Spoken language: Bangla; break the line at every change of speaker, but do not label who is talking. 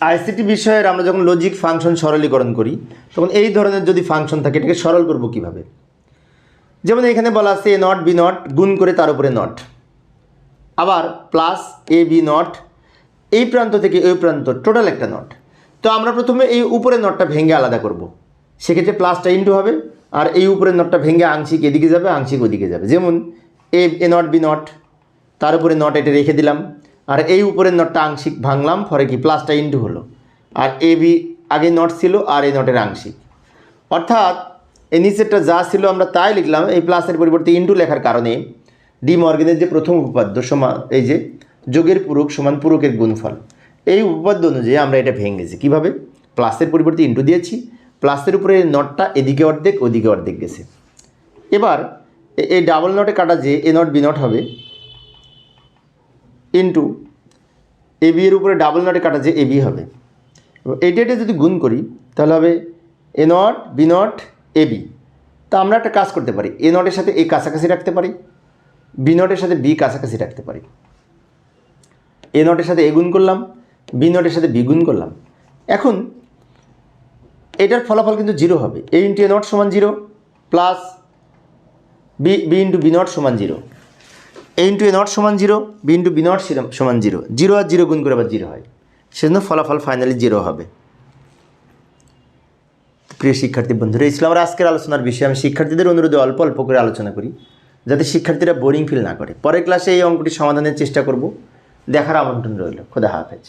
আইসিটি বিষয়ের আমরা যখন লজিক ফাংশন সরলীকরণ করি, তখন এই ধরনের যদি ফাংশন থাকে, এটাকে সরল করব কীভাবে? যেমন এখানে বলা আছে এ নট বি নট গুণ করে তার উপরে নট আবার প্লাস এ বি নট এই প্রান্ত থেকে ওই প্রান্ত টোটাল একটা নট তো আমরা প্রথমে এই উপরের নটটা ভেঙে আলাদা করব। সেক্ষেত্রে প্লাসটা ইন্টু হবে, আর এই উপরের নটটা ভেঙে আংশিক এদিকে যাবে, আংশিক ওদিকে যাবে। যেমন A A not B not তার উপরে নট এটা রেখে দিলাম। আর এই উপরের নটটা আংশিক ভাঙলাম ফলে কি প্লাসটা ইন্টু হলো। আর এ বি আগে নট ছিল, আর এই নটের আংশিক। অর্থাৎ, এই নিচেরটা যা ছিল আমরা তাই লিখলাম, এই প্লাসের পরিবর্তে ইন্টু লেখার কারণে ডি মর্গেনের যে প্রথম উপপাদ্য সমান, এই যে যোগের পূরক সমান পূরকের গুণফল, এই উপপাদ্য অনুযায়ী আমরা এটা ভেঙেছি কীভাবে? প্লাসের পরিবর্তে ইন্টু দিয়েছি প্লাসের উপরে নটটা এদিকে অর্ধেক, ওদিকে অর্ধেক গেছে। এবার এই ডাবল নটে কাটা যে এ নট বি নট হবে ইন্টু এ বি এর উপরে ডাবল নটে কাটা যে এ বি হবে। এটা এটা যদি গুণ করি, তাহলে হবে A not B not A B তা আমরা একটা কাজ করতে পারি। এ নটের সাথে এ কাছাকাছি রাখতে পারি বি নটের সাথে বি কাছাকাছি রাখতে পারি। এ নটের সাথে এ গুণ করলাম বি নটের সাথে বি গুণ করলাম। এখন এটার ফলাফল কিন্তু জিরো হবে। এ ইন্টু এ নট সমান zero plus B B into B not সমান zero A into A not সমান zero B into B not সমান জিরো জিরো আর জিরো গুণ করে আবার জিরো হয়। সেজন্য ফলাফল ফাইনালি জিরো হবে। প্রিয় শিক্ষার্থী বন্ধুরা, এই আমার আজকের আলোচনার বিষয়ে। আমি শিক্ষার্থীদের অনুরোধে অল্প অল্প করে আলোচনা করি, যাতে শিক্ষার্থীরা বোরিং ফিল না করে। পরের ক্লাসে এই অঙ্কটি সমাধানের চেষ্টা করব। দেখার আমন্ত্রণ রইল। খোদা হাফেজ।